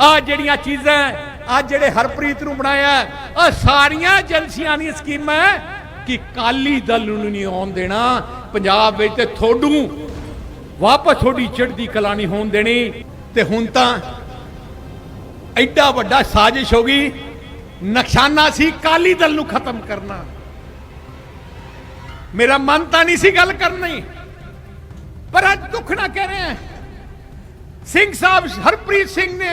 ਆ ਜਿਹੜੀਆਂ ਚੀਜ਼ਾਂ ਆ ਜਿਹੜੇ ਹਰਪ੍ਰੀਤ ਨੂੰ ਬਣਾਇਆ ਆ ਸਾਰੀਆਂ ਏਜੰਸੀਆਂ ਦੀਆਂ ਸਕੀਮਾਂ ਕਿ ਕਾਲੀ ਦਲ ਨੂੰ ਨਹੀਂ ਆਉਣ ਦੇਣਾ, ਪੰਜਾਬ ਵਿੱਚ ਤੇ ਥੋੜੂ ਵਾਪਸ ਥੋੜੀ ਚੜ੍ਹਦੀ ਕਲਾ ਨਹੀਂ ਹੋਣ ਦੇਣੀ, ਤੇ ਹੁਣ ਤਾਂ ਐਡਾ ਵੱਡਾ ਸਾਜ਼ਿਸ਼ ਹੋ ਗਈ, ਨਕਸ਼ਾਨਾ ਸੀ ਕਾਲੀ ਦਲ ਨੂੰ ਖਤਮ ਕਰਨਾ। ਮੇਰਾ ਮਨ ਤਾਂ ਨਹੀਂ ਸੀ ਗੱਲ ਕਰਨੀ ਪਰ ਅੱਜ ਦੁੱਖ ਨਾ ਕਹਿ ਰਹੇ ਹਾਂ ਸਿੰਘ ਸਾਹਿਬ, ਹਰਪ੍ਰੀਤ ਸਿੰਘ ਨੇ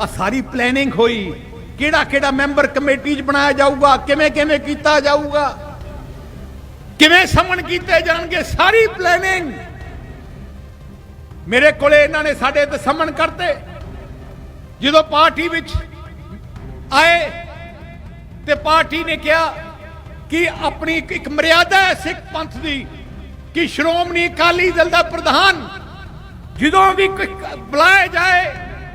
ਆ ਸਾਰੀ ਪਲੈਨਿੰਗ ਹੋਈ। ਕਿਹੜਾ ਕਿਹੜਾ ਮੈਂਬਰ ਕਮੇਟੀ 'ਚ ਬਣਾਇਆ ਜਾਊਗਾ, ਕਿਵੇਂ ਕਿਵੇਂ ਕੀਤਾ ਜਾਊਗਾ? ਕਿਵੇਂ ਸਮਨ ਕੀਤੇ ਜਾਣਗੇ? ਸਾਰੀ ਪਲੈਨਿੰਗ ਮੇਰੇ ਕੋਲੇ ਇਹਨਾਂ ਨੇ ਸਾਡੇ ਤੇ ਸਮਨ ਕਰਤੇ। ਜਦੋਂ ਪਾਰਟੀ ਵਿੱਚ ਆਏ ਤੇ ਪਾਰਟੀ ਨੇ ਕਿਹਾ ਕਿ ਆਪਣੀ ਇੱਕ- ਮਰਿਆਦਾ ਹੈ ਸਿੱਖ ਪੰਥ ਦੀ ਕਿ ਸ਼੍ਰੋਮਣੀ ਅਕਾਲੀ ਦਲ ਦਾ ਪ੍ਰਧਾਨ ਜਦੋਂ ਵੀ ਕੋਈ ਬੁਲਾਇਆ ਜਾਏ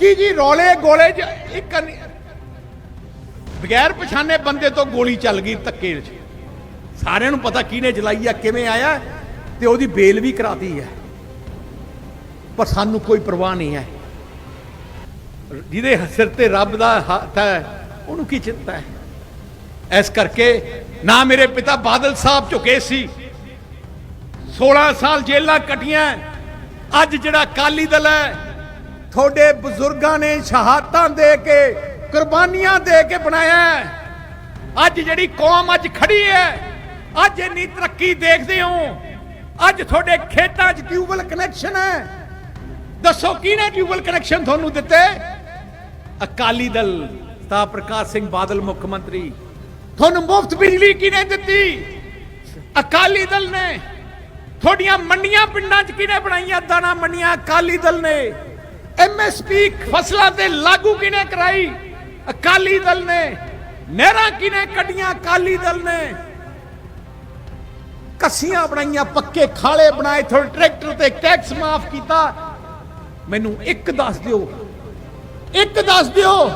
ਕੀ ਜੀ, ਰੋਲੇ ਗੋਲੇ 'ਚ ਇੱਕ ਬਗੈਰ ਪਛਾਣੇ ਬੰਦੇ ਤੋਂ ਗੋਲੀ ਚੱਲ ਗਈ ਧੱਕੇ 'ਚ ਸਾਰਿਆਂ ਨੂੰ ਪਤਾ ਕਿਹਨੇ ਚਲਾਈ ਆ, ਕਿਵੇਂ ਆਇਆ, ਤੇ ਉਹਦੀ ਬੇਲ ਵੀ ਕਰਾਤੀ ਹੈ। ਪਰ ਸਾਨੂੰ ਕੋਈ ਪਰਵਾਹ ਨਹੀਂ ਹੈ। ਜਿਹਦੇ ਸਿਰ ਤੇ ਰੱਬ ਦਾ ਹੱਥ ਹੈ, ਉਹਨੂੰ ਕੀ ਚਿੰਤਾ ਹੈ? ਇਸ ਕਰਕੇ ਨਾ ਮੇਰੇ ਪਿਤਾ ਬਾਦਲ ਸਾਹਿਬ ਝੁਕੇ ਸੀ। 16 ਸਾਲ ਜੇਲਾਂ ਕਟੀਆਂ। ਅੱਜ ਜਿਹੜਾ ਕਾਲੀ ਦਲ ਹੈ ਤੁਹਾਡੇ ਬਜ਼ੁਰਗਾਂ ਨੇ ਸ਼ਹਾਦਤਾਂ ਦੇ ਕੇ, ਕੁਰਬਾਨੀਆਂ ਦੇ ਕੇ ਬਣਾਇਆ ਅੱਜ ਜਿਹੜੀ ਕੌਮ ਅੱਜ ਖੜੀ ਹੈ, ਅੱਜ ਇੰਨੀ ਤਰੱਕੀ ਦੇਖਦੇ ਹੋ। ਅੱਜ ਤੁਹਾਡੇ ਖੇਤਾਂ 'ਚ ਟਿਊਬਲ ਕਨੈਕਸ਼ਨ ਹੈ। ਦੱਸੋ, ਕਿਹਨੇ ਟਿਊਬਲ ਕਨੈਕਸ਼ਨ ਤੁਹਾਨੂੰ ਦਿੱਤੇ? ਅਕਾਲੀ ਦਲ ਤਾਂ ਪ੍ਰਕਾਸ਼ ਸਿੰਘ ਬਾਦਲ ਮੁੱਖ ਮੰਤਰੀ। ਤੁਹਾਨੂੰ ਮੁਫਤ ਬਿਜਲੀ ਕਿਹਨੇ ਦਿੱਤੀ? ਅਕਾਲੀ ਦਲ ਨੇ। ਤੁਹਾਡੀਆਂ ਮੰਡੀਆਂ ਪਿੰਡਾਂ 'ਚ ਕਿਹਨੇ ਬਣਾਈਆਂ ਦਾਣਾ ਮੰਡੀਆਂ? ਅਕਾਲੀ ਦਲ ਨੇ। ਐਮਐਸਪੀ ਫਸਲਾਂ ਤੇ ਲਾਗੂ ਕਿਹਨੇ ਕਰਾਈ? ਅਕਾਲੀ ਦਲ ਨੇ। ਨਹਿਰਾਂ ਕਿਹਨੇ ਕੱਢੀਆਂ ਅਕਾਲੀ ਦਲ ਨੇ? ਕੱਸੀਆਂ ਬਣਾਈਆਂ, ਪੱਕੇ ਖਾਲੇ ਬਣਾਏ ਥੋੜੇ ਟਰੈਕਟਰ ਤੇ ਟੈਕਸ ਮਾਫ ਕੀਤਾ। ਮੈਨੂੰ ਇੱਕ ਦੱਸ ਦਿਓ, ਇੱਕ ਦੱਸ ਦਿਓ,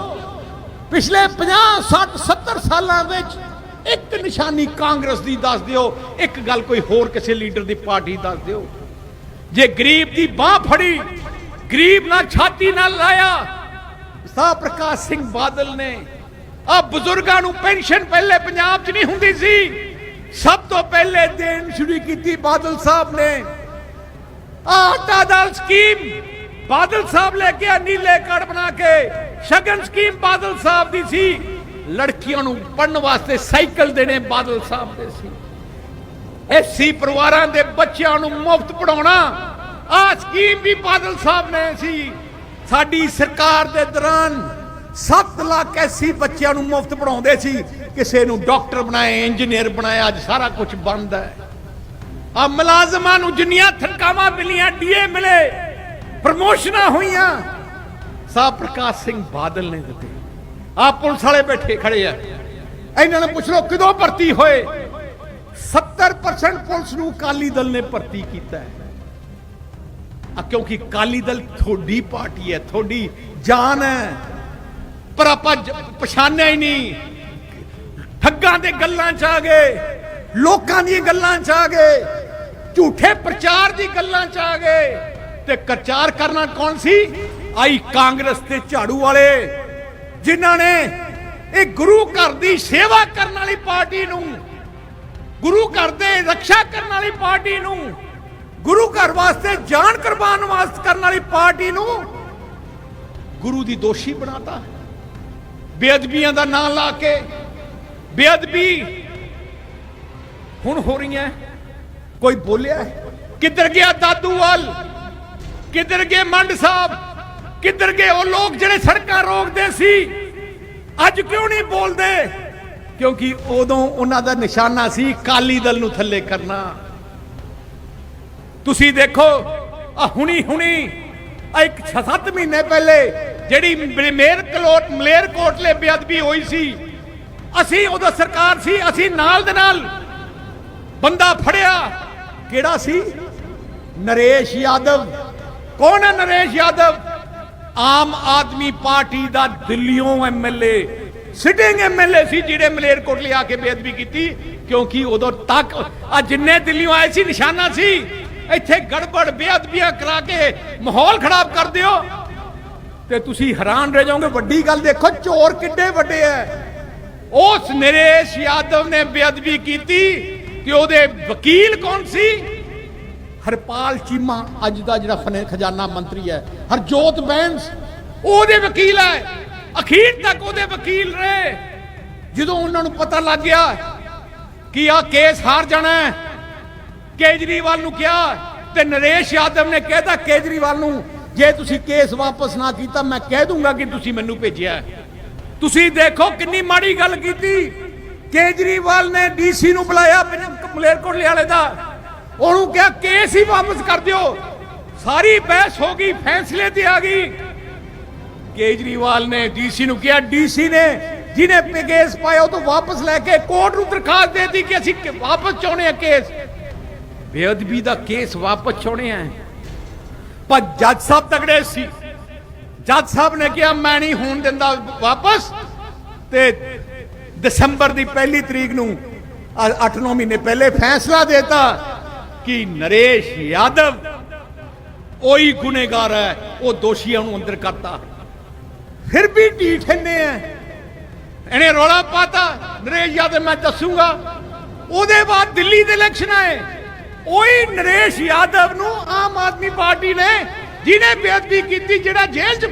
ਪਿਛਲੇ 50 60 70 ਸਾਲਾਂ ਵਿੱਚ ਇੱਕ ਨਿਸ਼ਾਨੀ ਕਾਂਗਰਸ ਦੀ ਦੱਸ ਦਿਓ, ਇੱਕ ਗੱਲ ਕੋਈ ਹੋਰ ਕਿਸੇ ਲੀਡਰ ਦੀ ਪਾਰਟੀ ਦੱਸ ਦਿਓ। ਜੇ ਗਰੀਬ ਦੀ ਬਾਹ ਫੜੀ ਗਰੀਬ ਨਾਲ ਛਾਤੀ ਨਾਲ ਲਾਇਆ। ਸਾਹ ਪ੍ਰਕਾਸ਼ ਸਿੰਘ ਬਾਦਲ ਨੇ। ਆ ਬਜ਼ੁਰਗਾਂ ਨੂੰ ਪੈਨਸ਼ਨ ਪਹਿਲੇ ਪੰਜਾਬ 'ਚ ਨਹੀਂ ਹੁੰਦੀ ਸੀ। ਸਭ ਤੋਂ ਪਹਿਲੇ ਦੇਣ ਸ਼ੁਰੂ ਕੀਤੀ ਬਾਦਲ ਸਾਹਿਬ ਨੇ। ਆਟਾ ਦਾਲ ਸਕੀਮ ਬਾਦਲ ਸਾਹਿਬ ਲੈ ਕੇ ਆ, ਨੀਲੇ ਕਾਰਡ ਬਣਾ ਕੇ। ਸ਼ਗਨ ਸਕੀਮ ਬਾਦਲ ਸਾਹਿਬ ਦੀ ਸੀ। ਲੜਕੀਆਂ ਨੂੰ ਪੜਨ ਵਾਸਤੇ ਸਾਈਕਲ ਦੇਣੇ ਬਾਦਲ ਸਾਹਿਬ ਦੇ ਸੀ। ਐਸੀ ਪਰਿਵਾਰਾਂ ਦੇ ਬੱਚਿਆਂ ਨੂੰ ਮੁਫਤ ਪੜਾਉਣਾ ਆ ਸਕੀਮ ਵੀ ਬਾਦਲ ਸਾਹਿਬ ਨੇ ਸੀ। ਸਾਡੀ ਸਰਕਾਰ ਦੇ ਦੌਰਾਨ 7 ਲੱਖ ਐਸੀ ਬੱਚਿਆਂ ਨੂੰ ਮੁਫਤ ਪੜਾਉਂਦੇ ਸੀ। ਕਿਸੇ ਨੂੰ ਡਾਕਟਰ ਬਣਾਏ ਇੰਜੀਨੀਅਰ ਬਣਾਇਆ, ਅੱਜ ਸਾਰਾ ਕੁਝ ਬੰਦ ਹੈ। ਆ ਮੁਲਾਜ਼ਮਾਂ ਨੂੰ ਜਿੰਨੀਆਂ ਥਨਕਾਵਾਂ ਮਿਲੀਆਂ, ਡੀਏ ਮਿਲੇ, ਪ੍ਰਮੋਸ਼ਨਾਂ ਹੋਈਆਂ। ਸਾਹ ਪ੍ਰਕਾਸ਼ ਸਿੰਘ ਬਾਦਲ ਨੇ ਦਿੱਤੇ। ਆ ਪੁਲਿਸ ਵਾਲੇ ਬੈਠੇ ਖੜੇ ਆ। ਇਹਨਾਂ ਨੂੰ ਪੁੱਛ ਲਓ, ਕਦੋਂ ਭਰਤੀ ਹੋਏ? 70% ਪੁਲਿਸ ਨੂੰ ਕਾਲੀ ਦਲ ਨੇ ਭਰਤੀ ਕੀਤਾ ਹੈ। ਕਿਉਂਕਿ ਕਾਲੀ ਦਲ ਤੁਹਾਡੀ ਪਾਰਟੀ ਹੈ, ਤੁਹਾਡੀ ਜਾਨ ਹੈ। ਪਰ ਆਪਾਂ ਪਛਾਣਿਆ ਹੀ ਨਹੀਂ। ਲੀਡਰਾਂ ਦੇ ਗੱਲਾਂ 'ਚ ਆ ਗਏ, ਲੋਕਾਂ ਦੀਆਂ ਗੱਲਾਂ 'ਚ ਆ ਗਏ, ਝੂਠੇ ਪ੍ਰਚਾਰ ਦੀ ਗੱਲਾਂ 'ਚ ਆ ਗਏ। ਤੇ ਪ੍ਰਚਾਰ ਕਰਨਾ ਕੌਣ ਸੀ? ਆਈ ਕਾਂਗਰਸ ਤੇ ਝਾੜੂ ਵਾਲੇ, ਜਿਨ੍ਹਾਂ ਨੇ ਇਹ ਗੁਰੂ ਘਰ ਦੀ ਸੇਵਾ ਕਰਨ ਵਾਲੀ ਪਾਰਟੀ ਨੂੰ, ਗੁਰੂ ਘਰ ਦੇ ਰੱਖਿਆ ਕਰਨ ਵਾਲੀ ਪਾਰਟੀ ਨੂੰ ਗੁਰੂ ਘਰ ਵਾਸਤੇ ਜਾਨ ਕੁਰਬਾਨ ਵਾਸਤੇ ਕਰਨ ਵਾਲੀ ਪਾਰਟੀ ਨੂੰ ਗੁਰੂ ਦੀ ਦੋਸ਼ੀ ਬਣਾਤਾ। ਬੇਅਦਬੀਆਂ ਦਾ ਨਾਂ ਲਾ ਕੇ ਬੇਅਦਬੀ ਹੁਣ ਹੋ ਰਹੀਆਂ। ਕੋਈ ਬੋਲਿਆ ਕਿੱਧਰ ਗਿਆ ਦਾਦੂਵਾਲ ਕਿੱਧਰ ਗਏ ਮੰਡ ਸਾਹਿਬ? ਕਿੱਧਰ ਗਏ ਉਹ ਲੋਕ ਜਿਹੜੇ ਸੜਕਾਂ ਰੋਕਦੇ ਸੀ? ਅੱਜ ਕਿਉਂ ਨਹੀਂ ਬੋਲਦੇ? ਕਿਉਂਕਿ ਉਦੋਂ ਉਹਨਾਂ ਦਾ ਨਿਸ਼ਾਨਾ ਸੀ ਕਾਲੀ ਦਲ ਨੂੰ ਥੱਲੇ ਕਰਨਾ। ਤੁਸੀਂ ਦੇਖੋ ਆ ਹੁਣੀ ਹੁਣੀ ਆ ਇੱਕ 6-7 ਮਹੀਨੇ ਪਹਿਲੇ ਜਿਹੜੀ ਮੇਰ ਕਲੋਟ ਮਲੇਰ ਕੋਟਲੇ ਬੇਅਦਬੀ ਹੋਈ ਸੀ, ਅਸੀਂ ਉਦੋਂ ਸਰਕਾਰ ਸੀ, ਅਸੀਂ ਨਾਲ ਦੇ ਨਾਲ ਬੰਦਾ ਫੜਿਆ। ਕਿਹੜਾ ਸੀ? ਨਰੇਸ਼ ਯਾਦਵ। ਕੌਣ ਹੈ ਨਰੇਸ਼ ਯਾਦਵ? ਆਮ ਆਦਮੀ ਪਾਰਟੀ ਦਾ ਦਿੱਲੀੋਂ ਐਮਐਲਏ ਸਿਟਿੰਗ ਐਮਐਲਏ ਸੀ ਜਿਹੜੇ ਮਲੇਰਕੋਟਲੇ ਆ ਕੇ ਬੇਅਦਬੀ ਕੀਤੀ, ਕਿਉਂਕਿ ਉਦੋਂ ਤੱਕ ਆ ਜਿੰਨੇ ਦਿੱਲੀੋਂ ਆਏ ਸੀ, ਨਿਸ਼ਾਨਾ ਸੀ। ਇੱਥੇ ਗੜਬੜ, ਬੇਅਦਬੀਆਂ ਕਰਾ ਕੇ ਮਾਹੌਲ ਖਰਾਬ ਕਰ ਦਿਓ। ਤੇ ਤੁਸੀਂ ਹੈਰਾਨ ਰਹਿ ਜਾਓਗੇ, ਵੱਡੀ ਗੱਲ ਦੇਖੋ, ਚੋਰ ਕਿੱਡੇ ਵੱਡੇ ਐ। ਉਸ ਨਰੇਸ਼ ਯਾਦਵ ਨੇ ਬੇਅਦਬੀ ਕੀਤੀ ਕਿ ਉਹਦੇ ਵਕੀਲ ਕੌਣ ਸੀ? ਹਰਪਾਲ ਚੀਮਾ, ਅੱਜ ਦਾ ਜਿਹੜਾ ਫਨੇ ਖਜ਼ਾਨਾ ਮੰਤਰੀ ਹੈ ਹਰਜੋਤ ਬੈਂਸ, ਉਹਦੇ ਵਕੀਲ ਹੈ ਅਖੀਰ ਤੱਕ ਉਹਦੇ ਵਕੀਲ ਰਹੇ। ਜਦੋਂ ਉਹਨਾਂ ਨੂੰ ਪਤਾ ਲੱਗ ਗਿਆ ਕਿ ਆ ਕੇਸ ਹਾਰ ਜਾਣਾ ਹੈ ਕੇਜਰੀਵਾਲ ਨੂੰ ਕਿਹਾ ਤੇ ਨਰੇਸ਼ ਯਾਦਵ ਨੇ ਕਹਿਤਾ ਕੇਜਰੀਵਾਲ ਨੂੰ, ਜੇ ਤੁਸੀਂ ਕੇਸ ਵਾਪਸ ਨਾ ਕੀਤਾ, ਮੈਂ ਕਹਿ ਦੂੰਗਾ ਕਿ ਤੁਸੀਂ ਮੈਨੂੰ ਭੇਜਿਆ ਤੁਸੀਂ ਦੇਖੋ ਕਿੰਨੀ ਮਾੜੀ ਗੱਲ ਕੀਤੀ। ਕੇਜਰੀਵਾਲ ਨੇ ਡੀਸੀ ਨੂੰ ਬੁਲਾਇਆ ਮਲੇਰਕੋਟਲੇ ਵਾਲੇ ਦਾ। ਉਹਨੂੰ ਕਿਹਾ, ਕੇਸ ਹੀ ਵਾਪਸ ਕਰ ਦਿਓ। ਸਾਰੀ ਬਹਿਸ ਹੋ ਗਈ, ਫੈਸਲੇ ਤੇ ਆ ਗਈ। ਕੇਜਰੀਵਾਲ ਨੇ ਡੀਸੀ ਨੂੰ ਕਿਹਾ, ਡੀਸੀ ਨੇ ਜਿਹਨੇ ਕੇਸ ਪਾਇਆ, ਉਹ ਤੋਂ ਵਾਪਸ ਲੈ ਕੇ ਕੋਰਟ ਨੂੰ ਦਰਖਾਸਤ ਦੇ ਦਿੱਤੀ ਕਿ ਅਸੀਂ ਵਾਪਸ ਚਾਹੁੰਦੇ ਆ ਕੇਸ। ਬੇਅਦਬੀ ਦਾ ਕੇਸ ਵਾਪਸ ਚਾਹੁੰਦੇ ਆ ਪਰ ਜੱਜ ਸਾਹਿਬ ਤਗੜੇ ਸੀ। ਜੱਜ ਸਾਹਿਬ ਨੇ ਕਿਹਾ, ਮੈਂ ਨਹੀਂ ਹੋਣ ਦਿੰਦਾ ਵਾਪਸ। ਤੇ ਦਸੰਬਰ ਦੀ ਪਹਿਲੀ ਤਰੀਕ ਨੂੰ 8-9 ਮਹੀਨੇ ਪਹਿਲੇ ਫੈਸਲਾ ਦੇਤਾ ਕਿ ਨਰੇਸ਼ ਯਾਦਵ ਉਹੀ ਗੁਨੇਗਾਰ ਹੈ, ਉਹ ਦੋਸ਼ੀਆਂ ਨੂੰ ਅੰਦਰ ਕਰਤਾ। ਫਿਰ ਵੀ ਢੀਠ ਇੰਨੇ ਆ ਇਹਨੇ ਰੌਲਾ ਪਾਤਾ, ਨਰੇਸ਼ ਯਾਦਵ, ਮੈਂ ਦੱਸੂਗਾ। ਉਹਦੇ ਬਾਅਦ ਦਿੱਲੀ ਦੇ ਇਲੈਕਸ਼ਨ ਆਏ। ਉਹੀ ਨਰੇਸ਼ ਯਾਦਵ ਨੂੰ ਆਮ ਆਦਮੀ ਪਾਰਟੀ ਨੇ ਜਿਹਨੇ ਬੇਅਦਬੀ ਕੀਤੀ, ਜਿਹੜਾ ਜੇਲ੍ਹ 'ਚ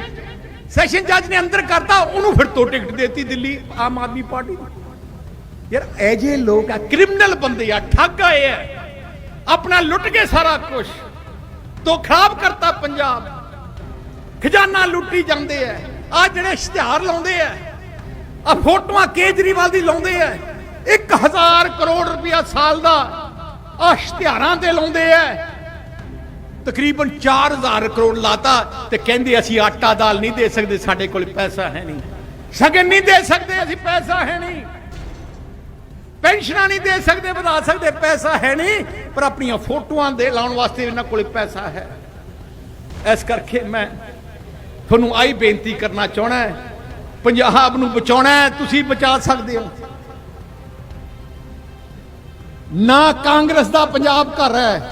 ਸੈਸ਼ਨ ਜੱਜ ਨੇ ਅੰਦਰ ਕਰਤਾ, ਉਹਨੂੰ ਫਿਰ ਤੋਂ ਟਿਕਟ ਦੇਤੀ ਦਿੱਲੀ ਆਮ ਆਦਮੀ ਪਾਰਟੀ ਨੂੰ। ਯਾਰ, ਇਹ ਲੋਕ ਆ ਕ੍ਰਿਮੀਨਲ ਬੰਦੇ ਆ, ਠੱਗ ਆਏ ਆ। ਆਪਣਾ ਲੁੱਟ ਕੇ ਸਾਰਾ ਕੁਝ ਤੋਂ ਖਰਾਬ ਕਰਤਾ ਪੰਜਾਬ। ਖਜ਼ਾਨਾ ਲੁੱਟੀ ਜਾਂਦੇ ਆ। ਆ ਜਿਹੜੇ ਇਸ਼ਤਿਹਾਰ ਲਾਉਂਦੇ ਆ ਆ ਫੋਟੋਆਂ ਕੇਜਰੀਵਾਲ ਦੀ ਲਾਉਂਦੇ ਆ। 1000 ਕਰੋੜ ਰੁਪਇਆ ਸਾਲ ਦਾ ਆ ਇਸ਼ਤਿਹਾਰਾਂ ਤੇ ਲਾਉਂਦੇ ਆ ਤਕਰੀਬਨ 4000 ਕਰੋੜ ਲਾਤਾ ਤੇ ਕਹਿੰਦੇ ਅਸੀਂ ਆਟਾ ਦਾਲ ਨਹੀਂ ਦੇ ਸਕਦੇ, ਸਾਡੇ ਕੋਲ ਪੈਸਾ ਹੈ ਨਹੀਂ। ਸ਼ਗਨ ਨਹੀਂ ਦੇ ਸਕਦੇ, ਅਸੀਂ ਪੈਸਾ ਹੈ ਨਹੀਂ। ਪੈਨਸ਼ਨਾਂ ਨਹੀਂ ਦੇ ਸਕਦੇ, ਵਧਾ ਸਕਦੇ, ਪੈਸਾ ਹੈ ਨਹੀਂ, ਪਰ ਆਪਣੀਆਂ ਫੋਟੋਆਂ ਦੇ ਲਾਉਣ ਵਾਸਤੇ ਇਹਨਾਂ ਕੋਲ ਪੈਸਾ ਹੈ। ਇਸ ਕਰਕੇ ਮੈਂ ਤੁਹਾਨੂੰ ਆਈ ਬੇਨਤੀ ਕਰਨਾ ਚਾਹਣਾ ਪੰਜਾਬ ਨੂੰ ਬਚਾਉਣਾ ਤੁਸੀਂ ਬਚਾ ਸਕਦੇ ਹੋ। ਨਾ ਕਾਂਗਰਸ ਦਾ ਪੰਜਾਬ ਘਰ ਹੈ,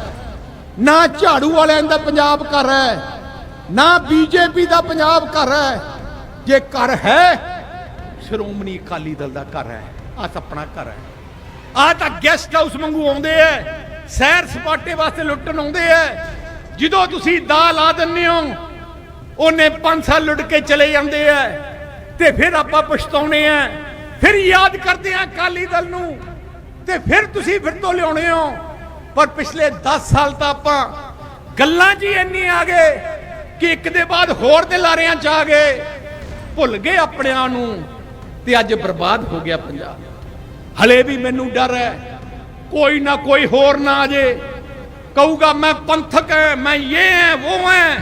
ਨਾ ਝਾੜੂ ਵਾਲਿਆਂ ਦਾ ਪੰਜਾਬ ਘਰ ਹੈ, ਨਾ ਬੀਜੇਪੀ ਦਾ ਪੰਜਾਬ ਘਰ ਹੈ। ਜੇ ਘਰ ਹੈ, ਸ਼੍ਰੋਮਣੀ ਅਕਾਲੀ ਦਲ ਦਾ ਘਰ ਹੈ ਆ ਆਪਣਾ ਘਰ ਹੈ। ਆ ਤਾਂ ਗੈਸਟ ਹਾਊਸ ਵਾਂਗੂ ਆਉਂਦੇ ਐ, ਸੈਰ ਸਪਾਟੇ ਵਾਸਤੇ ਲੁੱਟਣ ਆਉਂਦੇ ਐ। ਜਦੋਂ ਤੁਸੀਂ ਦਾ ਲਾ ਦਿੰਦੇ ਹੋ, ਉਹਨੇ 5 ਸਾਲ ਲੁੱਟ ਕੇ ਚਲੇ ਜਾਂਦੇ ਐ, ਤੇ ਫਿਰ ਆਪਾਂ ਪਛਤਾਉਣੇ ਐ। ਫਿਰ ਯਾਦ ਕਰਦੇ ਆ ਅਕਾਲੀ ਦਲ ਨੂੰ। ਤੇ ਫਿਰ ਤੁਸੀਂ ਫਿਰ ਤੋਂ ਲਿਆਉਣੇ ਹੋ। ਪਰ ਪਿਛਲੇ 10 ਸਾਲ ਤਾਂ ਆਪਾਂ ਗੱਲਾਂ 'ਚ ਹੀ ਇੰਨੀ ਆ ਗਏ ਕਿ ਇੱਕ ਦੇ ਬਾਅਦ ਹੋਰ ਦੇ ਲਾਰਿਆਂ 'ਚ ਆ ਗਏ। ਭੁੱਲ ਗਏ ਆਪਣਿਆਂ ਨੂੰ ਤੇ ਅੱਜ ਬਰਬਾਦ ਹੋ ਗਿਆ ਪੰਜਾਬ। ਹਲੇ ਵੀ ਮੈਨੂੰ ਡਰ ਹੈ। ਕੋਈ ਨਾ ਕੋਈ ਹੋਰ ਨਾ ਆ ਜੇ। ਕਹੂਗਾ, ਮੈਂ ਪੰਥਕ ਹੈ ਮੈਂ ਇਹ ਹੈ ਉਹ ਹੈ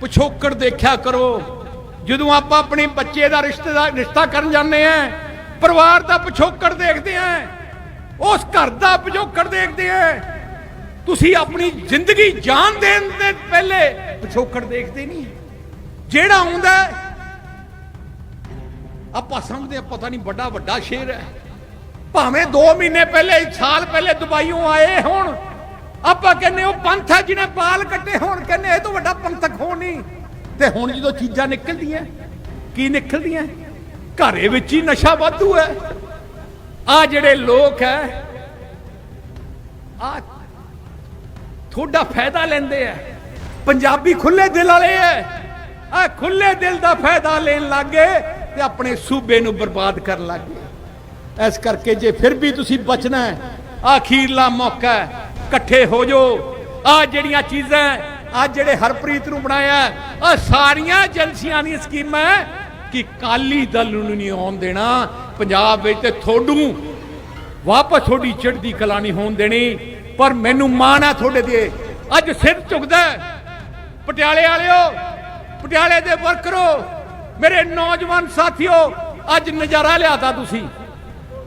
ਪਿਛੋਕੜ ਦੇਖਿਆ ਕਰੋ। ਜਦੋਂ ਆਪਾਂ ਆਪਣੇ ਬੱਚੇ ਦਾ ਰਿਸ਼ਤੇਦਾਰ ਰਿਸ਼ਤਾ ਕਰਨ ਜਾਂਦੇ ਆ ਪਰਿਵਾਰ ਦਾ ਪਿਛੋਕੜ ਦੇਖਦੇ ਆ ਉਸ ਘਰ ਦਾ ਪਿਛੋਕੜ ਦੇਖਦੇ ਆ ਤੁਸੀਂ ਆਪਣੀ ਜ਼ਿੰਦਗੀ ਜਾਨ ਦੇਣ ਦੇ ਪਹਿਲੇ ਪਿਛੋਕੜ ਦੇਖਦੇ ਨਹੀਂ। ਜਿਹੜਾ ਆਉਂਦਾ ਆਪਾਂ ਸਮਝਦੇ ਹਾਂ ਪਤਾ ਨਹੀਂ ਵੱਡਾ ਵੱਡਾ ਸ਼ੇਰ ਹੈ ਭਾਵੇਂ 2 ਮਹੀਨੇ ਪਹਿਲੇ, ਸਾਲ ਪਹਿਲੇ ਦੁਬਈੋਂ ਆਏ ਹੋਣ, ਆਪਾਂ ਕਹਿੰਦੇ ਉਹ ਪੰਥ ਹੈ ਜਿਹਨੇ ਬਾਲ ਕੱਟੇ ਹੋਣ, ਕਹਿੰਦੇ ਇਹ ਤੋਂ ਵੱਡਾ ਪੰਥਕ ਹੋ ਨਹੀਂ। ਤੇ ਹੁਣ ਜਦੋਂ ਚੀਜ਼ਾਂ ਨਿਕਲਦੀਆਂ, ਕੀ ਨਿਕਲਦੀਆਂ? ਘਰੇ ਵਿੱਚ ਹੀ ਨਸ਼ਾ ਵਾਧੂ ਹੈ ਆ ਜਿਹੜੇ ਲੋਕ ਹੈ, ਆ ਤੁਹਾਡਾ ਫਾਇਦਾ ਲੈਂਦੇ ਆ। ਪੰਜਾਬੀ ਖੁੱਲੇ ਦਿਲ ਵਾਲੇ ਐ ਆ ਖੁੱਲੇ ਦਿਲ ਦਾ ਫਾਇਦਾ ਲੈਣ ਲੱਗੇ ਤੇ ਆਪਣੇ ਸੂਬੇ ਨੂੰ ਬਰਬਾਦ ਕਰਨ ਲੱਗੇ। ਇਸ ਕਰਕੇ ਜੇ ਫਿਰ ਵੀ ਤੁਸੀਂ ਬਚਣਾ ਹੈ ਆਖੀਰਲਾ ਮੌਕਾ ਹੈ, ਇਕੱਠੇ ਹੋ ਜਾਓ। ਆ ਜਿਹੜੀਆਂ ਚੀਜ਼ਾਂ, ਆ ਜਿਹੜੇ ਹਰਪ੍ਰੀਤ ਨੂੰ ਬਣਾਇਆ, ਆ ਸਾਰੀਆਂ ਏਜੰਸੀਆਂ ਦੀਆਂ ਸਕੀਮਾਂ ਕਿ ਕਾਲੀ ਦਲ ਨੂੰ ਨਹੀਂ ਆਉਣ ਦੇਣਾ। ਪੰਜਾਬ ਵਿੱਚ ਤੇ ਥੋੜੂ ਵਾਪਸ ਤੁਹਾਡੀ ਚੜ੍ਹਦੀ ਕਲਾ ਨਹੀਂ ਹੋਣ ਦੇਣੀ। ਪਰ ਮੈਨੂੰ ਮਾਣ ਆ ਤੁਹਾਡੇ ਤੇ। ਅੱਜ ਸਿਰ ਝੁਕਦਾ ਪਟਿਆਲੇ ਵਾਲਿਓ, ਪਟਿਆਲੇ ਦੇ ਵਰਕਰੋ ਮੇਰੇ ਨੌਜਵਾਨ ਸਾਥੀਓ, ਅੱਜ ਨਜ਼ਾਰਾ ਲਿਆਤਾ ਤੁਸੀਂ।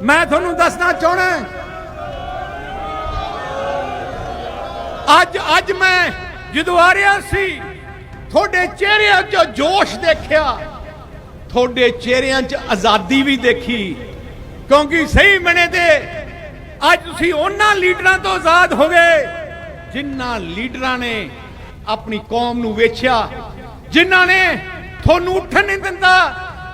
ਮੈਂ ਤੁਹਾਨੂੰ ਦੱਸਣਾ ਚਾਹਣਾ ਅੱਜ ਅੱਜ ਮੈਂ ਜਦੋਂ ਆ ਰਿਹਾ ਸੀ, ਤੁਹਾਡੇ ਚਿਹਰਿਆਂ 'ਚ ਜੋਸ਼ ਦੇਖਿਆ। ਤੁਹਾਡੇ ਚਿਹਰਿਆਂ 'ਚ ਆਜ਼ਾਦੀ ਵੀ ਦੇਖੀ। ਕਿਉਂਕਿ ਸਹੀ ਮਨੇ ਤੇ ਅੱਜ ਤੁਸੀਂ ਉਹਨਾਂ ਲੀਡਰਾਂ ਤੋਂ ਆਜ਼ਾਦ ਹੋ ਗਏ, ਜਿਨ੍ਹਾਂ ਲੀਡਰਾਂ ਨੇ ਆਪਣੀ ਕੌਮ ਨੂੰ ਵੇਚਿਆ, ਜਿਨ੍ਹਾਂ ਨੇ ਤੁਹਾਨੂੰ ਉੱਠਣ ਨਹੀਂ ਦਿੰਦਾ